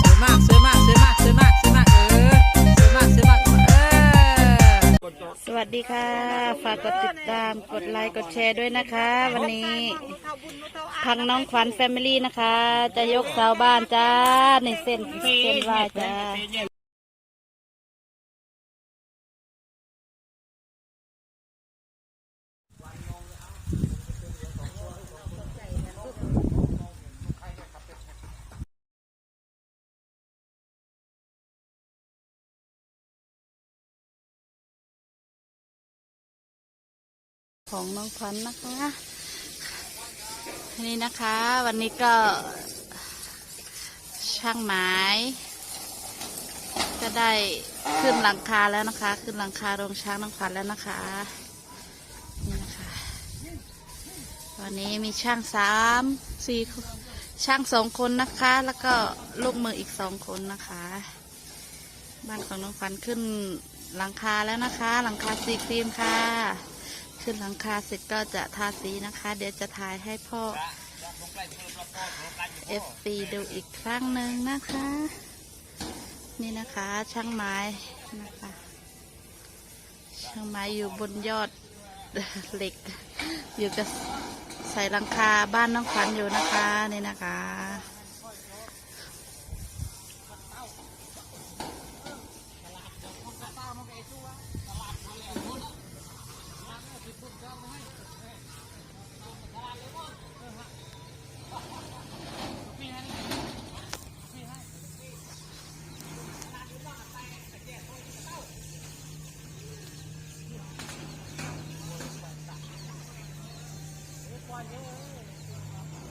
สวยมากสวยมากสวยมากสวยมากสวยมากเออสวยมากสวยมากเออสวัสดีค่ะ ฝากกดติดตาม กดไลค์ กดแชร์ด้วยนะคะ วันนี้ทางน้องขวัญแฟมิลี่นะคะ จะยกเสาบ้านจ้า ในเส้นเส้นไหวจ้า ของน้องขวัญนะคะนี่นะคะ วันนี้ก็ช่างไม้ก็ได้ขึ้นหลังคาแล้วนะคะ ขึ้นหลังคาโรงช้างน้องขวัญแล้วนะคะนี่นะคะ วันนี้มีช่างสามสี่ช่างสองคนนะคะ แล้วก็ลูกมืออีกสองคนนะคะ บ้านของน้องขวัญขึ้นหลังคาแล้วนะคะ หลังคาสีครีมค่ะ ขึ้นหลังคาเสร็จก็จะทาสีนะคะ เดี๋ยวจะถ่ายให้พ่อ FP ดูอีกครั้งหนึ่งนะคะ นี่นะคะช่างไม้นะคะ ช่างไม้อยู่บนยอดเหล็ก อยู่กับใส่หลังคาบ้านน้องขวัญอยู่นะคะนี่นะคะ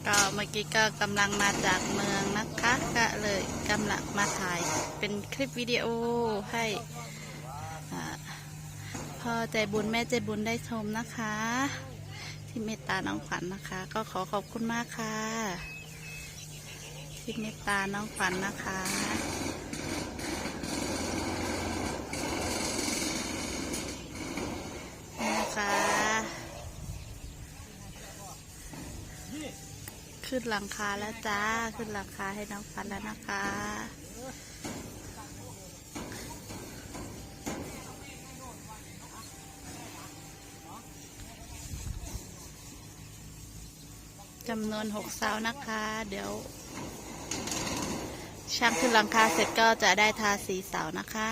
ก็เมื่อกี้ก็กำลังมาจากเมืองนะคะ ก็เลยกำลังมาถ่ายเป็นคลิปวิดีโอให้พ่อใจบุญแม่ใจบุญได้ชมนะคะ ที่เมตตาน้องขวัญนะคะ ก็ขอขอบคุณมากค่ะ ที่เมตตาน้องขวัญนะคะนะคะ ขึ้นหลังคาแล้วจ้า ขึ้นหลังคาให้น้องฟันแล้วนะคะ จำนวนหกเสานะคะ เดี๋ยว ช่างขึ้นหลังคาเสร็จก็จะได้ทาสีเสานะคะ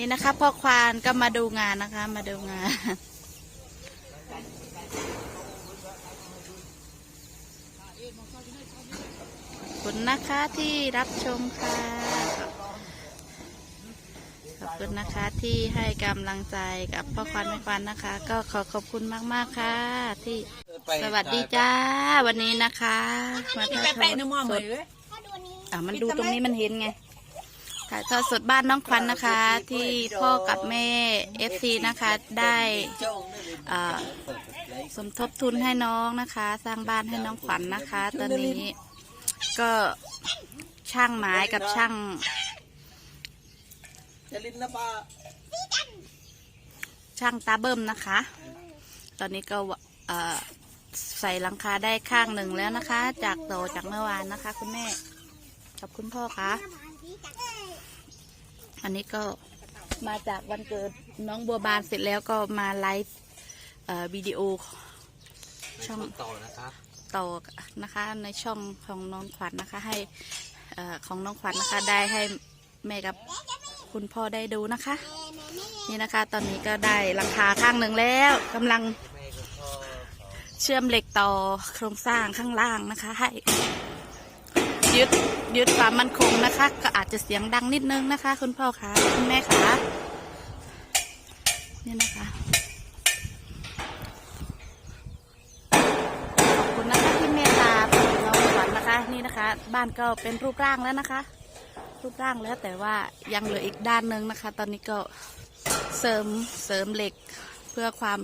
นี่นะคะพ่อควานก็มาดูงานนะคะ มาดูงาน ขอบคุณนะคะที่รับชมค่ะ ขอบคุณนะคะที่ให้กำลังใจกับพ่อควานแม่ควานนะคะ ก็ขอขอบคุณมาก ๆ ค่ะ ที่สวัสดีจ้า วันนี้นะคะ มานี่ถ่ายแปะๆทนึอกมอดเหสมือดนเลยอะมันดูตรงนี้มันเห็นไง ถ่ายทอดสดบ้านน้องขวัญนะคะ ที่พ่อกับแม่เอฟซีนะคะ ได้อ่าสมทบทุนให้น้องนะคะ สร้างบ้านให้น้องขวัญนะคะ ตอนนี้ก็ช่างไม้กับช่างจะลินนะป้าช่างตาเบิ่มนะคะ ตอนนี้ก็ใส่หลังคาได้ข้างหนึ่งแล้วนะคะ จากโตจากเมื่อวานนะคะ คุณแม่ขอบคุณพ่อคะ อันนี้ก็มาจากวันเกิดน้องบัวบานเสร็จแล้วก็มาไลฟ์เอ่อวิดีโอช่องต่อนะครับต่อนะคะในช่องของน้องขวัญนะคะ ให้เอ่อของน้องขวัญนะคะได้ให้แม่กับคุณพ่อได้ดูนะคะ นี่นะคะ ตอนนี้ก็ได้หลังคาข้างหนึ่งแล้วกำลังเชื่อมเหล็กต่อโครงสร้างข้างล่างนะคะ ให้ ยึดยึดความมั่นคงนะคะ ก็อาจจะเสียงดังนิดนึงนะคะ คุณพ่อคะคุณแม่คะนี่นะคะขอบคุณนะคะที่เมตตาน้องขวัญนะคะ นี่นะคะ บ้านก็เป็นรูปร่างแล้วนะคะ รูปร่างแล้วแต่ว่ายังเหลืออีกด้านนึงนะคะ ตอนนี้ก็เสริมเสริมเหล็กเพื่อความ